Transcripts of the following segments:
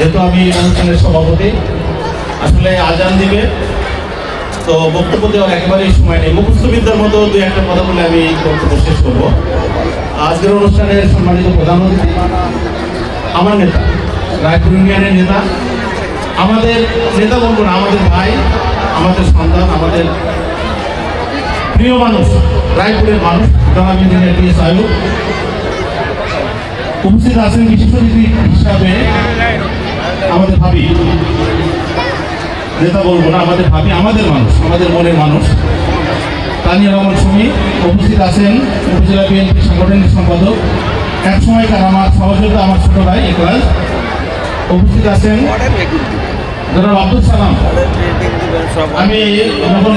যেহেতু আমি অনুষ্ঠানের সভাপতি, আসলে আজান দিবে। তো বক্তব্য দেওয়ার একেবারেই সময় নেই। মুখস্থ বিদ্যার মতো দু একটা কথা বলে আমি বক্তব্য শেষ করব। আজকের অনুষ্ঠানের সম্মানিত প্রধান আমার নেতা, রায়পুর ইউনিয়নের নেতা, আমাদের নেতা বলব না আমাদের ভাই, আমাদের সন্তান, আমাদের প্রিয় মানুষ, রায়পুরের মানুষ উপস্থিত আছেন বিশিষ্ট অতিথি হিসাবে আমাদের ভাবি, নেতা বলব না, আমাদের ভাবি আমাদের মানুষ, আমাদের মনের মানুষ। তানিয়া রহমান সুমি উপস্থিত আছেন, উপজেলা বিএনপি সাংগঠনিক সম্পাদক। এক সময়কার আমার সহযোগিতা আমার ছোট ভাই ইকরাজ উপস্থিত আছেন জনাব আব্দুল সালাম। আমি যখন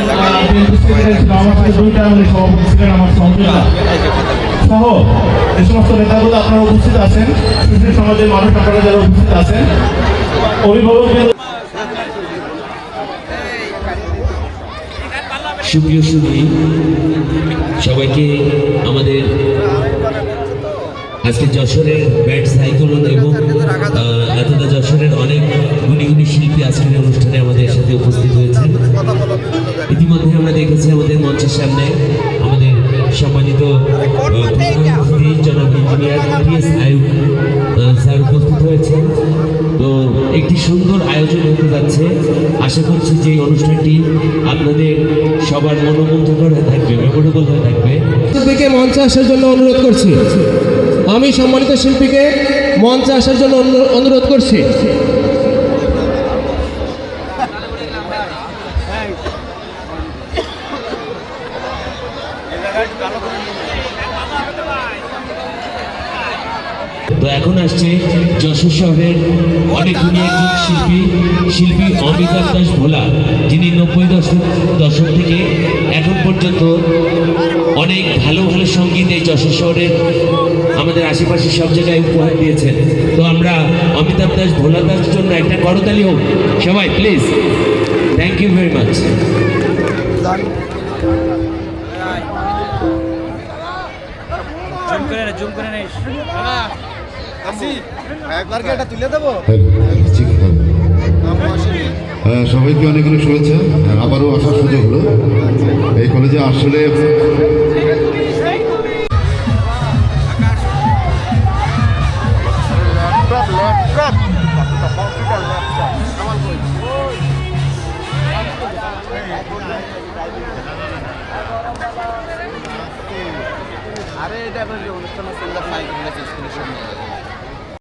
আমার সাথে দুইটা সভাপতি ছিলেন, আমার সহযোগিতা সহ যে সমস্ত নেতাগুলো আপনারা উপস্থিত আছেন সুশীল সমাজের মানুষ আপনারা যারা উপস্থিত আছেন অভিভাবক সুপ্রিয় সুধী সবাইকে আমাদের আজকে যশোরের ব্যাট সাইক্লোন এবং এতটা যশোরের অনেক গুণী গুণী শিল্পী আজকের অনুষ্ঠানে আমাদের সাথে উপস্থিত হয়েছেন। ইতিমধ্যে আমরা দেখেছি আমাদের মঞ্চের সামনে আমাদের সম্মানিত স্যার উপস্থিত হয়েছেন তো একটি সুন্দর আয়োজন হতে যাচ্ছে আশা করছি যে অনুষ্ঠানটি আপনাদের সবার মনোমুগ্ধকর হয়ে থাকবে মেমোরেবল হয়ে থাকবে শিল্পীকে মঞ্চে আসার জন্য অনুরোধ করছি আমি সম্মানিত শিল্পীকে মঞ্চে আসার জন্য অনুরোধ করছি তো এখন আসছে যশোর শহরের অনেক গুণী একজন শিল্পী শিল্পী অমিতাভ দাস ভোলা, যিনি নব্বই দশক দশক থেকে এখন পর্যন্ত অনেক ভালো ভালো সংগীত এই যশোর শহরের আমাদের আশেপাশে সব জায়গায় উপহার দিয়েছেন। তো আমরা অমিতাভ দাস, ভোলা দাস জন্য একটা করতালি হোক। সবাই please thank you very much zoom করে নে জুম করে নিস সবাইকে অনেক অনেক শুভেচ্ছা। হ্যাঁ, আবারও আসার সুযোগ হলো। এই কলেজে আসলে আরে এটা অনুষ্ঠান আছে ফাইভ স্কুলের সামনে